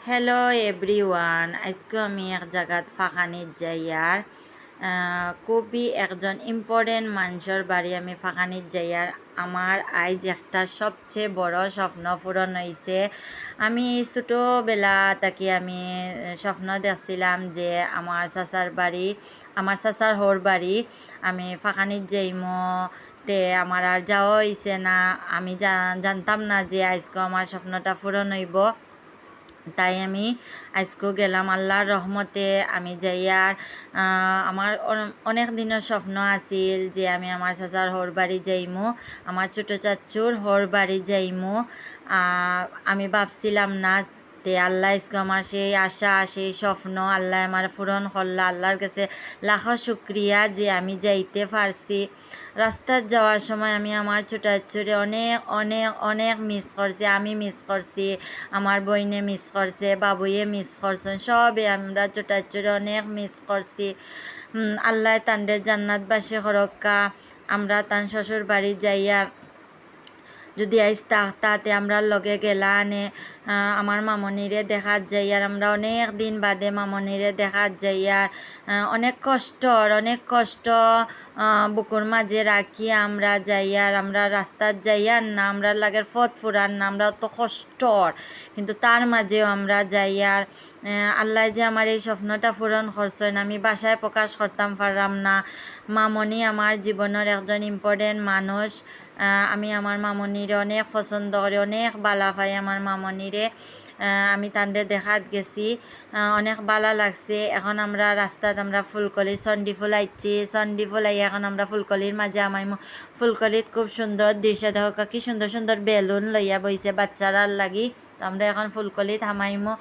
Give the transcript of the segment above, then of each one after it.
Hello everyone আজকে আমি এক জায়গাত ফাঁকানিত যাই আর খুবই একজন ইম্পর্টেন্ট মানুষের বাড়ি আমি ফাঁকানিত যাই আর আমার আইজ একটা সবচেয়ে বড় স্বপ্ন পূরণ হয়েছে আমি ছোটোবেলা তাকে আমি স্বপ্ন দেখছিলাম যে আমার চাচার বাড়ি আমার চাচার হোর বাড়ি আমি ফাঁকানিত যাইমো তে আমার আর যাওয়া হয়েছে না আমি জানতাম না যে আজকে আমার স্বপ্নটা পূরণ হইব তাই আমি আজকেও গেলাম আল্লাহর রহমতে। আমি যাইয়ার আমার অনেক দিনের স্বপ্ন আছিল যে আমি আমার চাচার হর বাড়ি যাইমো, আমার ছোটো চাচুর হর বাড়ি যাইমো আমি ভাবছিলাম না তে আল্লাহ ইসকো আমার সেই আশা সেই স্বপ্ন আল্লাহ আমার পূরণ করলা। আল্লাহর কাছে লাখো শুক্রিয়া যে আমি যাইতে পারছি। রাস্তার যাওয়ার সময় আমি আমার ছোটো চুরে অনেক অনেক অনেক মিস করছি। আমি মিস করছি, আমার বইনে মিস করছে, বাবুয়ে মিস করছেন, সবে আমরা ছোটো চুরে অনেক মিস করছি। আল্লাহ তান্ডে জান্নাতবাসী হরক্কা। আমরা তান শ্বশুর বাড়ি যাইয়া যদি আইস তাতে আমরা লগে গেলা আনে আমার মামনিরে দেখাত যাই, আর আমরা অনেক দিন বাদে মামনিরে দেখাত যাই, আর অনেক কষ্টর অনেক কষ্ট বুকুর মাঝে রাখি আমরা যাই, আর আমরা রাস্তার যাই, আর না আমরা লাগের ফত ফুরান না আমরা তো কষ্টর কিন্তু তার মাঝেও আমরা যাই, আর আল্লাহ যে আমার এই স্বপ্নটা পূরণ করছেন, আমি বাসায় প্রকাশ করতাম, পারলাম না মামনি আমার জীবনের একজন ইম্পর্টেন্ট মানুষ আমি আমার মামনির অনেক পছন্দ করি অনেক বালা পাই আমার মামনিরে আমি তান্ডে দেখাত গেছি। অনেক বালা লাগছে। এখন আমরা রাস্তাত আমরা ফুলকলি, চণ্ডী ফুল আইছি চণ্ডী ফুল আই এখন আমরা ফুলকলির মাঝে আমার ফুলকলিত খুব সুন্দর দৃশ্য দেখো কি সুন্দর সুন্দর বেলুন লইয়া বইছে বাচ্চারার লাগি। তো আমরা এখন ফুলকলিত হামাইমো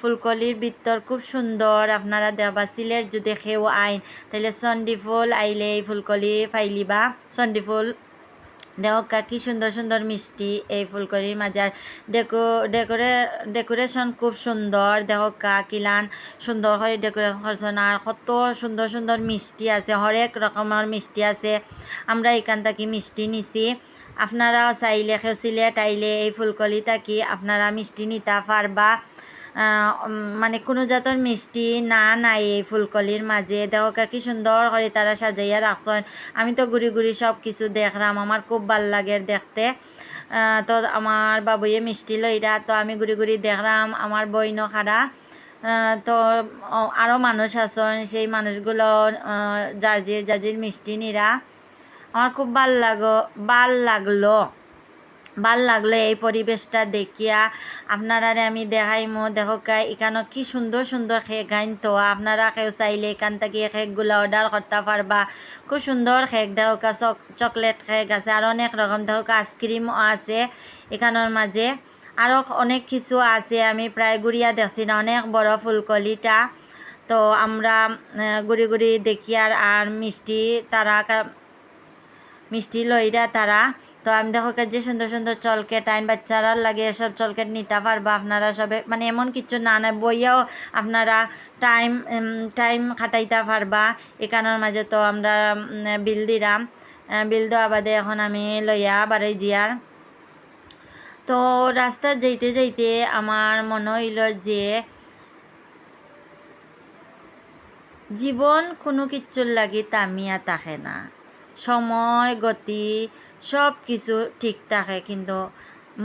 ফুলকলির ভিতর খুব সুন্দর আপনারা দেবা সিলেট যদি কেউ আইন। তাহলে চণ্ডী ফুল আইলে ফুলকলি ফাইলিবা। চণ্ডী ফুল দেহকা কি সুন্দর সুন্দর মিষ্টি এই ফুলকলির মাঝার ডেকো ডেকোরে ডেকোরেশন খুব সুন্দর। দেহকা কিলান সুন্দর করে ডেকোরেশন আর কত সুন্দর সুন্দর মিষ্টি আছে, হরেক রকমের মিষ্টি আছে। আমরা এখান থেকে মিষ্টি নিছি। আপনারা চাইলে, কেউ সিলেট আইলে এই ফুলকলি থাকি, আপনারা মিষ্টি নিতা পারবা। মানে কোনো জাতর মিষ্টি না, নাই, এই ফুলকলির মাঝে দেহকা কি সুন্দর করে তারা সাজাইয়া রাখছেন আমি তো ঘুরি ঘুরি সব কিছু দেখলাম আমার খুব ভালো লাগে দেখতে। তো আমার বাবুয়ে মিষ্টি লইরা তো আমি ঘুরি ঘুরি দেখলাম আমার বইন খারা তো আরও মানুষ আছেন। সেই মানুষগুলো জার্জির জার্জির মিষ্টি নিরা আমার খুব ভালো লাগো, ভালো লাগল। ভালো লাগল এই পরিবেশটা দেখিয়া। আপনারা আমি দেখাইমো, দেখো এখানে কি সুন্দর সুন্দর কেক আইন তো আপনারা কেউ চাইলে এখান থেকে কেকগুলো অর্ডার করতে পারবা। খুব সুন্দর কেক দেখো চকলেট কেক আছে, আর অনেক রকম, দেখো আইসক্রিমও আছে এখানের মাঝে। আরও অনেক কিছু আছে, আমি প্রায় গুড়িয়া দেখছি না, অনেক বড় ফুলকলিটা। তো আমরা ঘুরি ঘুরি দেখি আর আর মিষ্টি তারা মিষ্টি লইরা তারা তো আমি দেখো যে সুন্দর সুন্দর চলকেট আইন বাচ্চারা লাগে এসব চলকেট নিতে পারবা আপনারা সবে মানে এমন কিছু না না বইয়াও আপনারা টাইম টাইম খাটাইতে পারবা। এখানের মাঝে তো আমরা বিল দিলাম। বিল দেওয়া বাদে এখন আমি লইয়া বাড়ি জিয়ার তো রাস্তা যাইতে যাইতে আমার মনে হইল যে জীবন কোনো কিচ্ছুর লাগি তামিয়া থাকে না। সময়, গতি সব কিছু ঠিক থাকে কিন্তু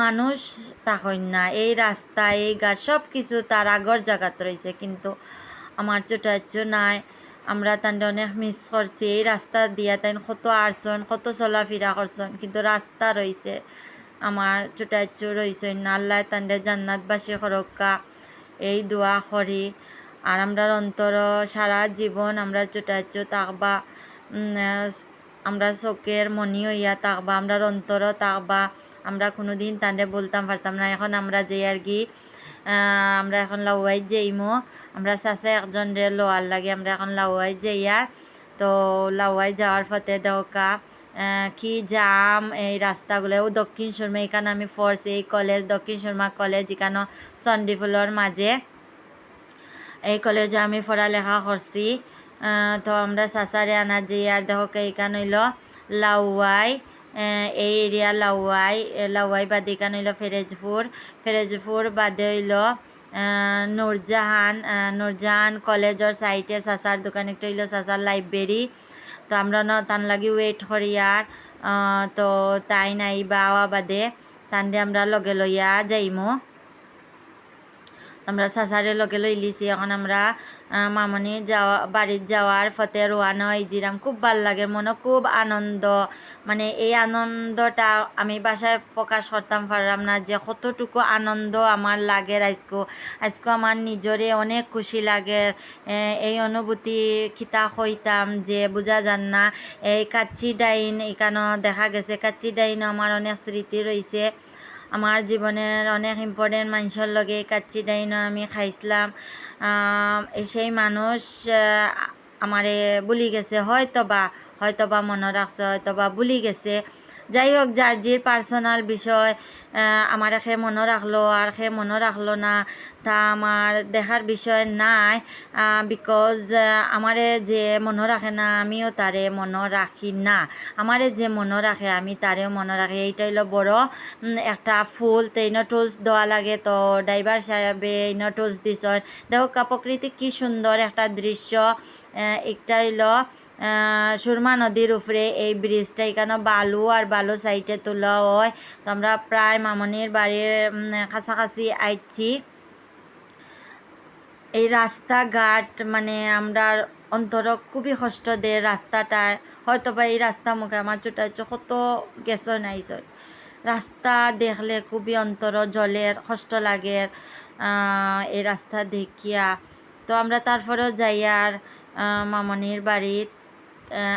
মানুষ তখন না। এই রাস্তা এই গাছ সব কিছু তার আগর জায়গাত রয়েছে। কিন্তু আমার ছোট নাই। আমরা তান্ডে অনেক মিস করছি। এই রাস্তা দিয়া তাই কত আসন কত চলাফেরা করছেন কিন্তু রাস্তা রয়েছে। আমার ছোট আচ্ছু রয়েছে না। আল্লাহ জান্নাতবাসী সরক্কা এই দোয়া করি। আর আমরার অন্তর সারা জীবন আমরা ছোট থাকবা উম, আহ, আমরা চোখের মনি হইয়া থাকবা আমরার অন্তর থাকবা আমরা কোনো দিন বলতাম পারতাম না। এখন আমরা যে আর কি আমরা এখন লাউয়াই যাইমো আমরা চাষে একজন রে লোয়ার লাগে, আমরা এখন লাউয়াই যাইয়ার তো লাউয়াই যাওয়ার ফতে দৌকা কি জাম এই রাস্তাগুলো ও দক্ষিণ শর্মা এখানে আমি ফোর্স এই কলেজ, দক্ষিণ শর্মা কলেজ এখানে চণ্ডীফুলের মাঝে এই কলেজে আমি পড়ালেখা করছি তো আমরা সাসারে আনা যে আর দেখো এইখান হইল লাউয়াই এই এরিয়া লাউয়াই লাউয়াই বাদে এখান হইল ফেরেজপুর ফেরেজপুর বাদে হইল নূরজাহান নূরজাহান কলেজর সাইটে চাচার দোকান, একটা হইল চাচার লাইব্রেরি। তো আমরা ন তান লাগি ওয়েট করি আর তো তাই নাই বা আওয়া বাদে তানরে আমরা লগে লইয়া যাইমো। আমরা সাসারে লগে লই লিছি এখন আমরা মামনি যাওয়া বাড়ির যাওয়ার ফতে রোয়ানা, ইজিরাম খুব ভালো লাগে মনে খুব আনন্দ। মানে এই আনন্দটা আমি বাসায় প্রকাশ করতাম, পারলাম না যে কতটুকু আনন্দ আমার লাগে আজকো আজকো আমার নিজরে অনেক খুশি লাগে। এই অনুভূতি খিতা হইতাম যে বোঝা যান না, এই কাচ্চি ডাইন এখানে দেখা গেছে, কাচ্চি ডাইন আমার অনেক স্মৃতি রয়েছে আমার জীবনের অনেক ইম্পর্টেন্ট মানুষের লগে কাচ্চি ডাইন আমি খাইছিলাম। সেই মানুষ আমারে বলি গেছে হয়তো বা হয়তো বা মনে রাখছে হয়তো বা বুলি গেছে। যাই হোক যার জির পার্সোনাল বিষয় আমার সে মনে রাখল আর সে মনে রাখল না তা আমার দেখার বিষয় নাই বিকজ আমারে যে মনে রাখে না আমিও তারে মনে রাখি না। আমারে যে মনে রাখে আমি তারেও মনে রাখি এইটাই হলো বড় একটা ফুল তো ইনো টুলস দেওয়া লাগে তো ড্রাইভার সাহেবে ইনো টুলস দিছন দেখো প্রকৃতি কি সুন্দর একটা দৃশ্য আহ, একটা হইল সুরমা নদীর উপরে এই ব্রিজটা এখানে বালু আর বালু সাইডে তোলা হয়। তো আমরা প্রায় মামনির বাড়ির কাছাকাছি আইছি। এই রাস্তাঘাট মানে আমরা অন্তর খুবই কষ্ট দেয় রাস্তাটায় হয়তো বা এই রাস্তা মুখে আমার ছোট কত গেছ নাইছ রাস্তা দেখলে খুবই অন্তর জলের কষ্ট লাগে এই রাস্তা দেখিয়া। তো আমরা তারপরেও যাই আর মামনির বাড়িত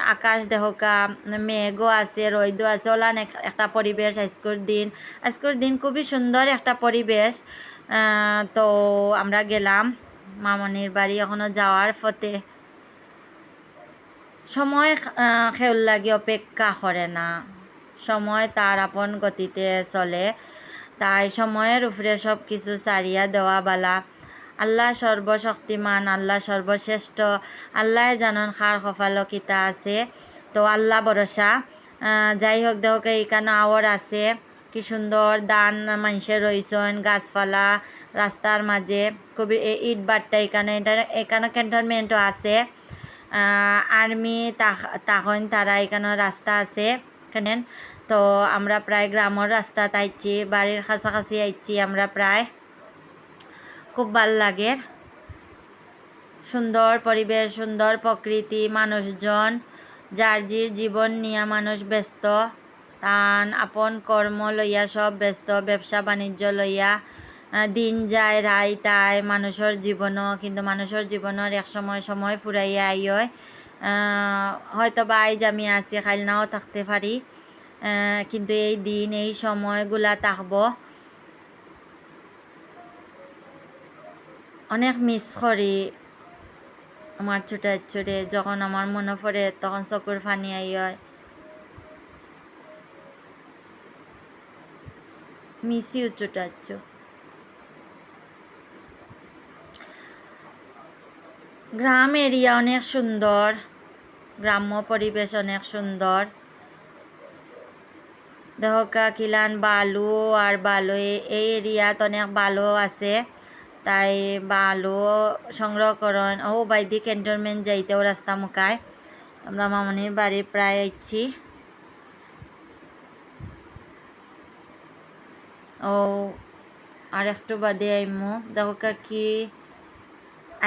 আকাশ দেহকা মেঘও আছে রৈদও আছে, ওলান এক- একটা পরিবেশ আজকের দিন। আজকের দিন খুবই সুন্দর একটা পরিবেশ তো আমরা গেলাম মামনির বাড়ি এখনও যাওয়ার ফতে। সময় খেউল লাগি অপেক্ষা করে না। সময় তার আপন গতিতে চলে। তাই সময়ের উপরে সব কিছু সারিয়া দেওয়া বালা আল্লাহ সর্বশক্তিমান, আল্লাহ সর্বশ্রেষ্ঠ, আল্লাহ জানন খার কিতা আছে। তো আল্লাহ ভরসা। যাই হোক, দেখো এইখানে আওয়ার আছে। কি সুন্দর, দান মানুষের রয়েছেন, গাছপালা রাস্তার মাঝে। খুবই ইট বাট্টা এখানে এখানে ক্যান্টনমেন্টও আছে। আর্মি তখন তারা এখানে রাস্তা আছে। এখানে, তো আমরা প্রায় গ্রামের রাস্তা আইছি বাড়ির কাছাকাছি আইছি আমরা প্রায়। খুব ভালো লাগে। সুন্দর পরিবেশ, সুন্দর প্রকৃতি, মানুষজন, যার জির জীবন নিয়ে মানুষ ব্যস্ত, তান আপন কর্ম লইয়া, সব ব্যস্ত, ব্যবসা বাণিজ্য লইয়া দিন যায়, রায় তাই মানুষের জীবনও, কিন্তু মানুষের জীবনের এক সময় সময় ফুরাইয়া আই হয় হয়তো বা আইজ আমি আছি কাল নাও থাকতে পারি কিন্তু এই দিন, এই সময়গুলা থাকব। অনেক মিস করি। আমার ছোট ছোটে যখন আমার মনে পড়ে তখন চকুর ফানি আই হয় মিস ছোট গ্রাম এরিয়া অনেক সুন্দর। গ্রাম্য পরিবেশ অনেক সুন্দর। দেহকা কিলান বালু আর বালু এই এরিয়াত অনেক বালু আছে। তাই বালু সংগ্রহ করন। ও বাইদি ক্যান্টনমেন্ট যাইতেও রাস্তা মুখায় আমরা মামনির বাড়ি প্রায় আইছি। ও, আর একটু বাদে আইমু। দেখো কি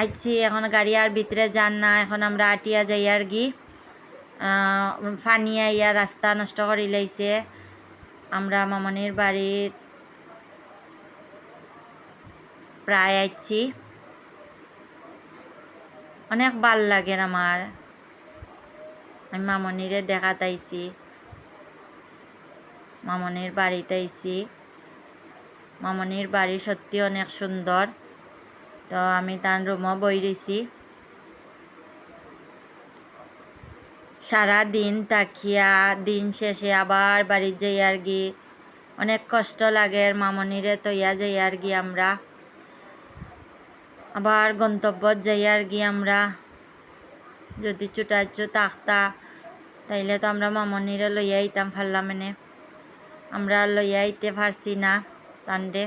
আইছি। এখন গাড়ি আর ভিতরে যান না। এখন আমরা আটিয়া যাই আর কি। ফানি আইয়া রাস্তা নষ্ট করে লাইছে আমরা মামনির বাড়িত প্রায় আইছি। অনেক ভালো লাগে আমার। আমি মামনিরে দেখাত আইছি। মামনির বাড়িতে আইছি। মামনির বাড়ি সত্যি অনেক সুন্দর। তো আমি তার রুমও বই রয়েছি সারা দিন তাকিয়া, দিন শেষে আবার বাড়ির যাই আর গি অনেক কষ্ট লাগে মামনিরে তৈয়া যাই আর গি আমরা। আবার গন্তব্য যাই আর গি আমরা যদি চুটাচ্ছ তাকতা, তাইলে তো আমরা মামনিরে লইয়া আইতাম পারলাম এনে। আমরা লইয়া আইতে পারছি না তান্ডে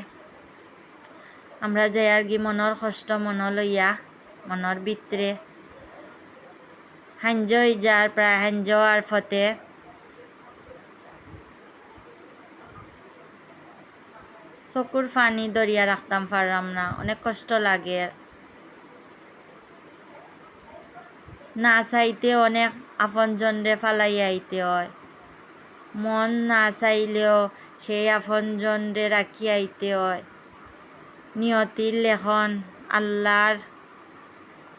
আমরা যাই আর কি মনের কষ্ট মন লইয়া মনের ভিতরে হাঞ্জ যার প্রায় হাঞ্জ আর ফতে চকুর পানি দরিয়া রাখতাম পারলাম না, অনেক কষ্ট লাগে। না চাইতে অনেক আপনজনরে ফালাই আইতে হয়। মন না চাইলেও সেই আপনজনরে রাখি আইতে হয়। নিয়তির লেখন, আল্লাহর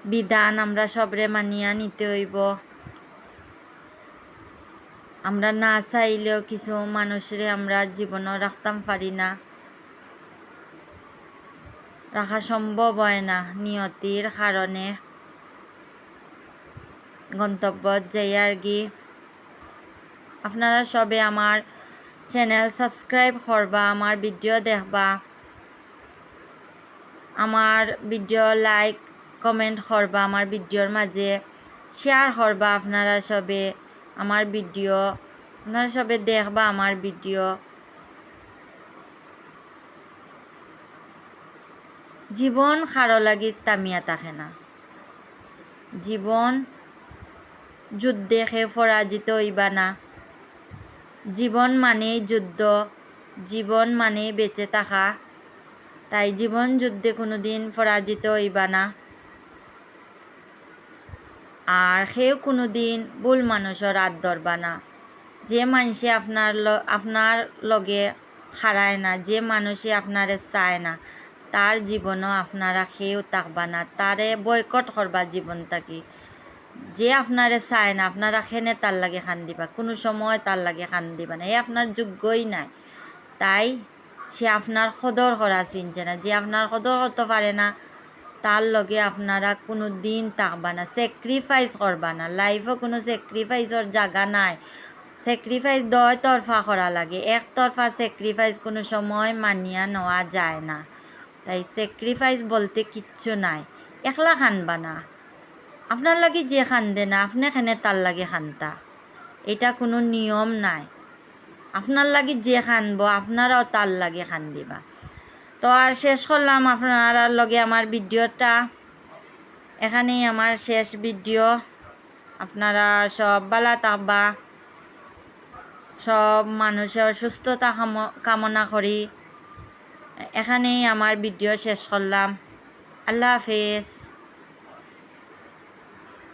বিধান আমরা সবরে মানিয়া নিতে হইব। আমরা না চাইলেও কিছু মানুষরে আমরা জীবনও রাখতাম পারি না। রাখা সম্ভব হয় না। নিয়তির কারণে গন্তব্য যাই আর কি? আপনারা সবে আমার চ্যানেল সাবস্ক্রাইব করবা, আমার ভিডিও দেখবা। আমার ভিডিও লাইক কমেন্ট করবা, আমার ভিডিওর মাঝে শেয়ার করবা আপনারা সবে। আমার ভিডিও আপনারা সবে দেখবা আমার ভিডিও জীবন খারো লাগি তামিয়া থাকে না জীবন যুদ্ধে খে পরাজিত হইবা না। জীবন মানেই যুদ্ধ জীবন মানেই বেঁচে থাকা তাই জীবন যুদ্ধে কোনো দিন পরাজিত হইবা না। আর সেও কোনো দিন ভুল মানুষের হাত ধরবা না। যে মানুষে আপনার আপনার লগে খাড়ায় না, যে মানুষে আপনারে চায় না। তার জীবনও আপনারা খেয়েও থাকবা না তারে বয়কট করবা জীবন থাকি যে আপনারে চায় না আপনারা খেনে তার লাগে খান দিবা কোনো সময় তার লাগে খান দিবা না এ আপনার যোগ্যই নাই। তাই সে আপনার সদর করা চিনছে না, যে আপনার সদর করতে পারে না তার লগে আপনারা কোনো দিন থাকবা না স্যাক্রিফাইস করবা না লাইফও কোনো স্যাক্রিফাইসর জায়গা নাই। স্যাক্রিফাইস দয় তরফা করা লাগে একতরফা স্যাক্রিফাইস কোনো সময় মানিয়া নেওয়া যায় না। তাই স্যাক্রিফাইস বলতে কিচ্ছু নাই। একলা খানবা না। আপনার লাগে যে খান্দে না, আপনি খানে তার লাগে খানতা। এটা কোনো নিয়ম নাই। আপনার লাগে যে খানব, আপনারাও তার লাগে খান দিবা তো আর শেষ করলাম আপনার লগে আমার ভিডিওটা। এখানেই আমার শেষ ভিডিও। আপনারা সব বালা থাকবা। সব মানুষের সুস্থতা কামনা করি। এখানেই আমার ভিডিও শেষ করলাম। আল্লাহ হাফেজ।